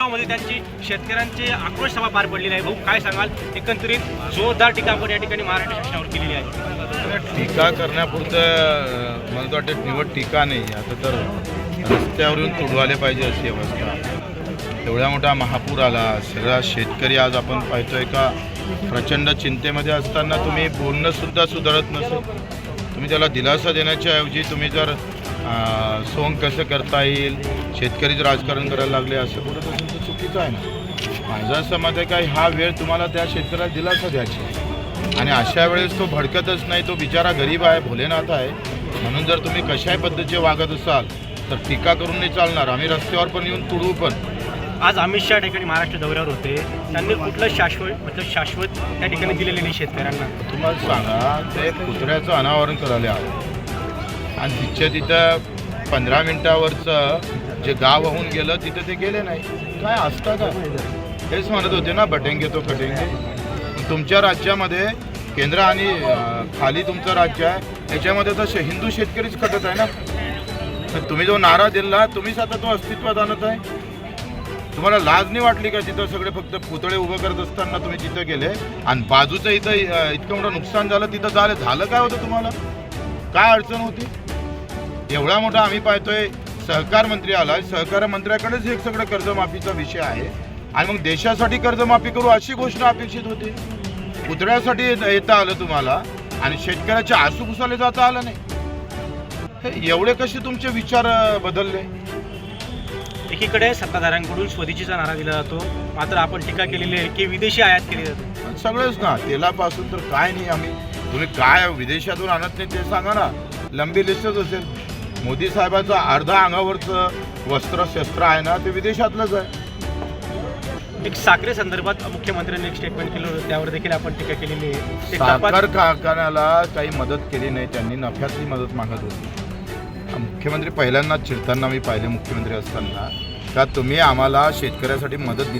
मध्ये त्यांची शेतकऱ्यांचे आक्रोश सभा पार पडलेली आहे. भाऊ काय सांगाल? एकंदरीत जोरदार टीका आपण या ठिकाणी महाराष्ट्र शासनावर केलेली आहे. टीका करण्यापुरतं मला तर वाटतं निवड टीका नाही. आता तर रस्त्यावरून तुडवाले पाहिजे अशी अवस्था. एवढा मोठा महापूर आला. सगळा शेतकरी आज आपण पाहतोय का प्रचंड चिंतेमध्ये असताना तुम्ही बोलणं सुद्धा सुधारत नसेल तुम्ही त्याला दिलासा देण्याच्या ऐवजी तुम्ही जर सोंग कसं करता येईल शेतकरीच राजकारण करायला लागले असं असेल तर चुकीचं आहे ना? माझं असं मत आहे का हा वेळ तुम्हाला त्या शेतकऱ्याला दिलासा द्यायचा. आणि अशा वेळेस तो भडकतच नाही तो बिचारा गरीब आहे भोलेनाथ आहे. म्हणून जर तुम्ही कशाही पद्धतीचे वागत असाल तर टीका करून नाही चालणार. आम्ही रस्त्यावर पण येऊन तुडवू पण. आज अमित शहा ठिकाणी महाराष्ट्र दौऱ्यावर होते. त्यांनी कुठलं शाश्वत मतलब शाश्वत त्या ठिकाणी दिलेले नाही शेतकऱ्यांना. तुम्हाला सांगा ते कुत्र्याचं अनावरण करायला आलं. आणि तिथच्या तिथं पंधरा मिनटावरचं जे गाव होऊन गेलं तिथं ते गेले नाही. काय असतं का? हेच म्हणत होते ना बटेंगे तो कटेंगे तुमच्या राज्यामध्ये केंद्र आणि खाली तुमचं राज्य आहे. याच्यामध्ये तर हिंदू शेतकरीच कटत आहे ना. तर तुम्ही जो नारा दिला तुम्हीच आता तो अस्तित्वात आणत आहे. तुम्हाला लाज नाही वाटली का तिथं सगळे फक्त पुतळे उभं करत असताना तुम्ही तिथं गेले? आणि बाजूचं इथं इतकं मोठं नुकसान झालं तिथं झालं झालं काय होतं तुम्हाला? काय अडचण होती? एवढा मोठा आम्ही पाहतोय सहकार मंत्री आला सहकार मंत्र्याकडेच हे सगळं कर्जमाफीचा विषय आहे. आणि मग देशासाठी कर्जमाफी करू अशी गोष्ट अपेक्षित होती. पुतळ्यासाठी येत- आलं तुम्हाला आणि शेतकऱ्याच्या आसू पुसाले जाता आलं नाही. हे एवढे कसे तुमचे विचार बदलले? एकीकडे सत्ताधाऱ्यांकडून स्वदेशीचा नारा दिला जातो. मात्र आपण टीका केलेली आहे की विदेशी आयात केली जाते. सगळंच ना तेलापासून तर काय नाही आम्ही. तुम्ही काय विदेशातून आणत नाही ते सांगा ना. लंबी लिस्टच असेल. मोदी साहेबाचं अर्धा अंगावरचं वस्त्र शस्त्र आहे ना ते विदेशातलंच आहे. एक साखरे संदर्भात मुख्यमंत्र्यांनी एक स्टेटमेंट केलं होतं त्यावर देखील आपण टीका केलेली आहे. साखर कारखान्याला काही मदत केली नाही त्यांनी नफ्यातली मदत मागत होती. मुख्यमंत्री पहिल्यांदा चिडताना मी पाहिले मुख्यमंत्री असताना का तुम्ही आम्हाला शेतकऱ्यासाठी मदत दिली